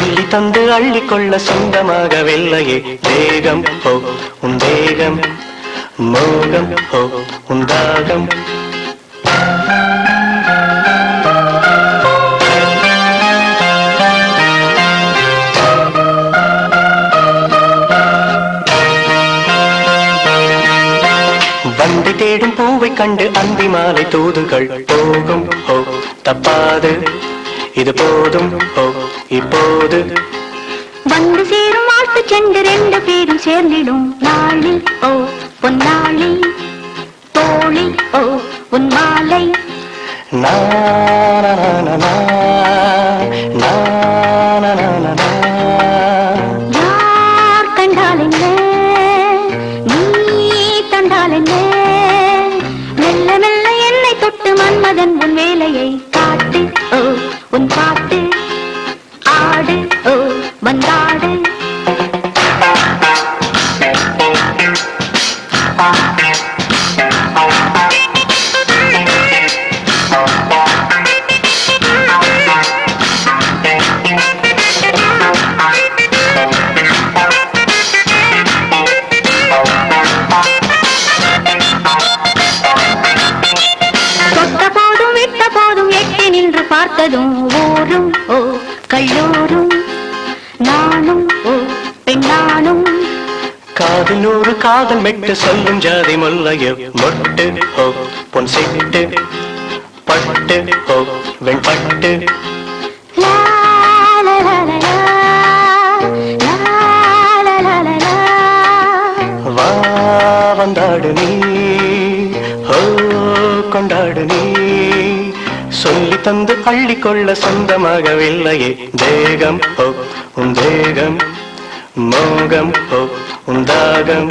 அள்ளி தந்து அள்ளிக்கொள்ள சொந்தமாகவில்லையே. தேகம் ஹோ உன் தேகம். மோகம் ஹோ உன் தாகம். வந்து தேடும் பூவை கண்டு அந்தி மாலை தூதுகள். போகும் ஹோ தப்பாது. இது போதும். ஓ இப்போது. வந்து சேரும் வாழ்த்து சென்று ரெண்டு பேரும் சேர்ந்திடும் நாளி ஓ பொன்னாளி. தோழி. ஓ உன் மாலை யார் கண்டால் என்ன? நீ கண்டால் என்ன? மெல்ல மெல்ல என்னை தொட்டு மன்மதன் உன் வேலையை காதல் மெட்டு சொல்லும் ஜாதி முல்லையோ. மொட்டு ஹோ பொன் சிட்டு. பட்டு ஹோ வெண்பட்டு. வா வந்தாடு நீ. கொண்டாடு நீ. சொல்லி தந்து அள்ளிக்கொள்ள சொந்தமாகவில்லையே. தேகம் ஹோ உன் தேகம். மோகம் ஹோ உன் தாகம்.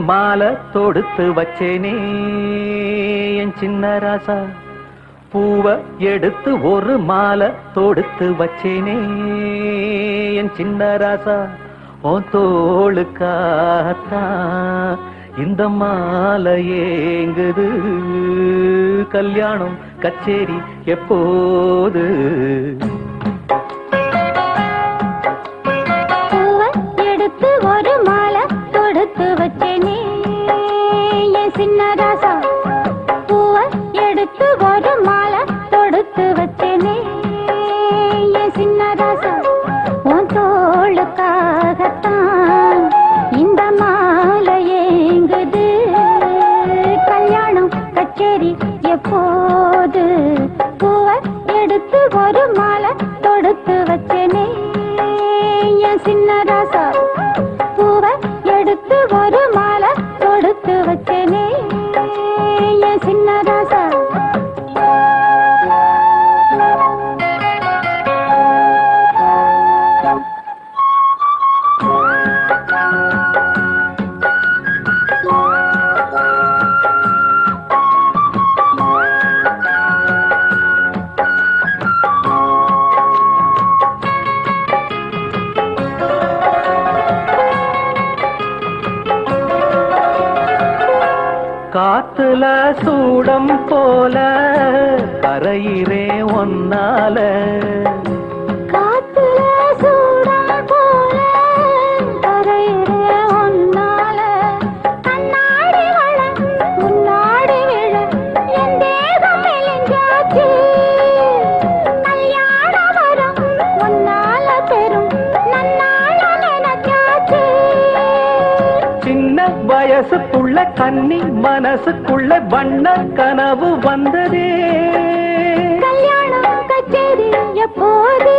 மாலை தொடுத்து வச்சேனே என் சின்ன ராசா. பூவை எடுத்து ஒரு மாலை தொடுத்து வச்சேனே என் சின்ன ராசா. ஓ தோளுக்காத்தான் இந்த மாலை ஏங்குது. கல்யாணம் கச்சேரி எப்போது? உயிரே ஒன்னால வயசுக்குள்ள கண்ணி மனசுக்குள்ள வண்ண கனவு வந்ததே. தேடி எப்போது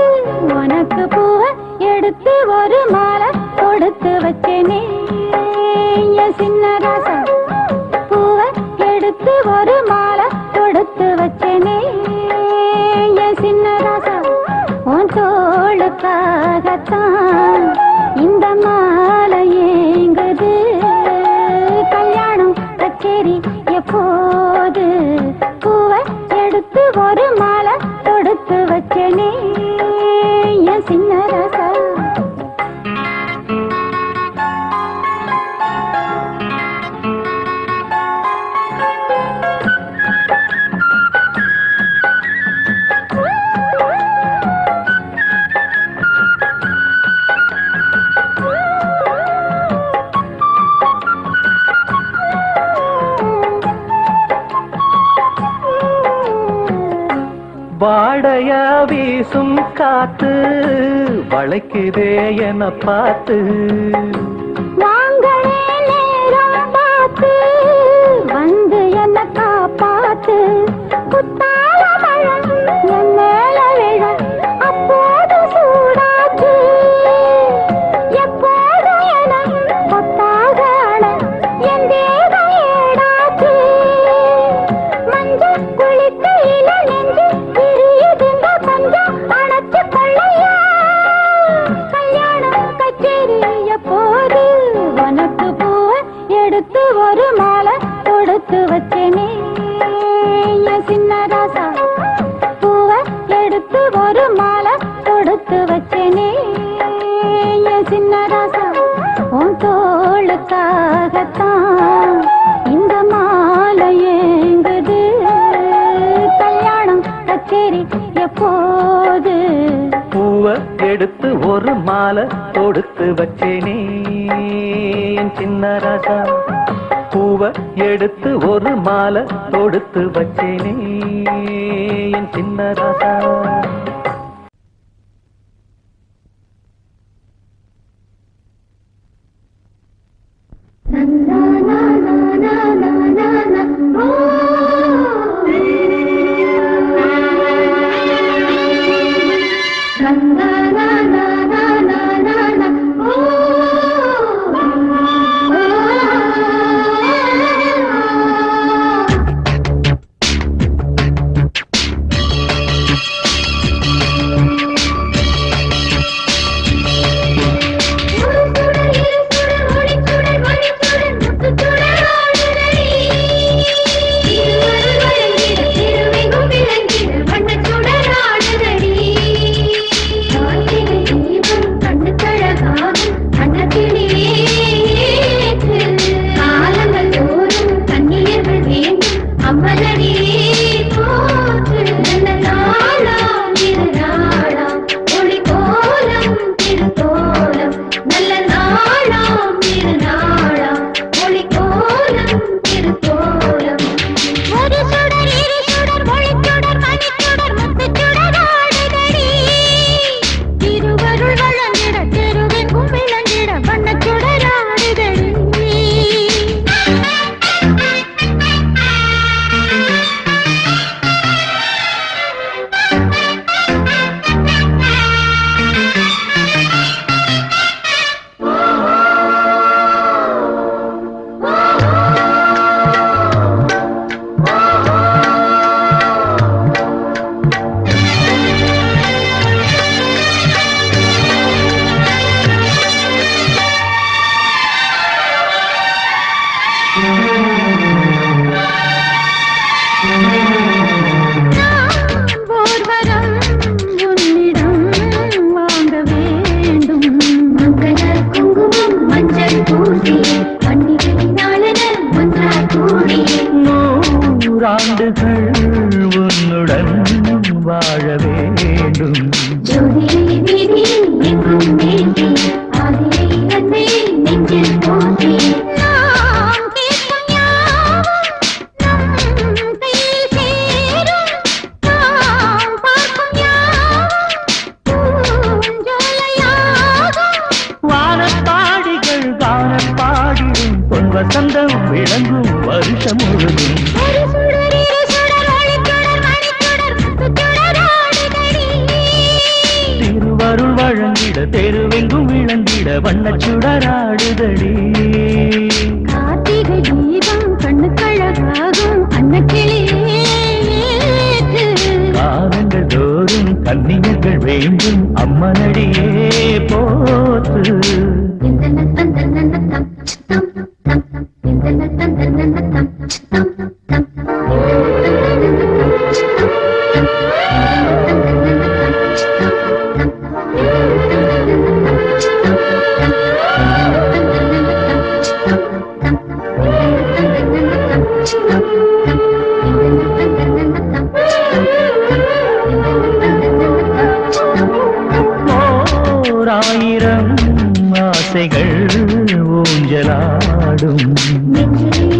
உனக்கு பூவ எடுத்து ஒரு மாலை கொடுத்து வச்சேனே. சின்ன ராசா பூவ எடுத்து ஒரு மாலை கொடுத்து வச்சேனே. சின்ன ராசா உன் தோளுக்காகத்தான் வீசும் காத்து வளைக்குதே என பார்த்து. கொடுத்து வச்சேனே என் சின்ன ராசா. பூவை எடுத்து ஒரு மாலை கொடுத்து வச்சேனே என் சின்ன ராசா. உன் தோளுக்காகத்தான் இந்த மாலை ஏங்குது. கல்யாணம் கச்சேரி எப்போது? பூவ எடுத்து ஒரு மாலை தொடுத்து வச்சேனே என் சின்ன ராசா. பூவை எடுத்து ஒரு மாலை தொடுத்து வச்சேனே என் சின்ன ராசா. தெருவெங்கும் விளங்கிட வண்ணச் சுடராடுதடி கார்த்திகை தீபம் கண்ணுக்கழகாகும் அன்னக்கிளியே காலங்கள் தோறும் கன்னியர்கள் வேண்டும் அம்மனடியே ஊஞ்சலாடும். நெஞ்சிலே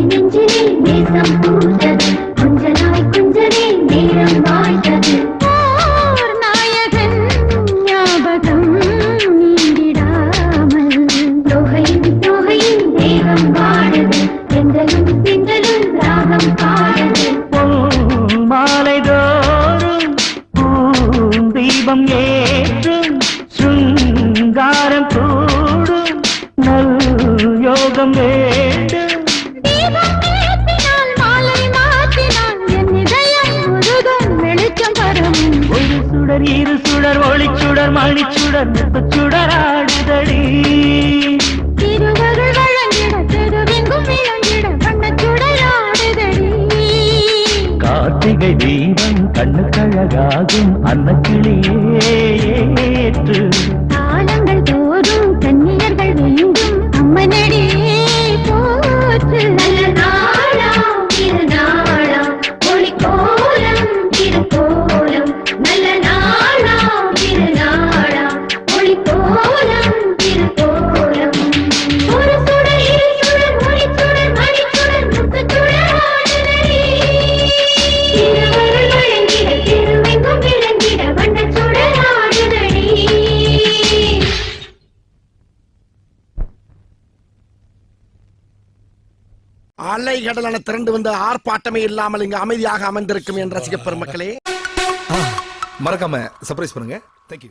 தீபம் ஏ கார்த்திகை தீபம் கண்ணுக்கழகாகும் அன்ன கிளியே ஏற்று. காலங்கள் தோறும் கன்னியர்கள் வேண்டும் அம்மனடியே. அலை திரண்டு வந்து ஆர்ப்பாட்டமே இல்லாமல் இங்கு அமைதியாக அமர்ந்திருக்கும் என் ரசிக பெருமக்களே. மறக்காம சர்ப்ரைஸ் பண்ணுங்க. தேங்க்யூ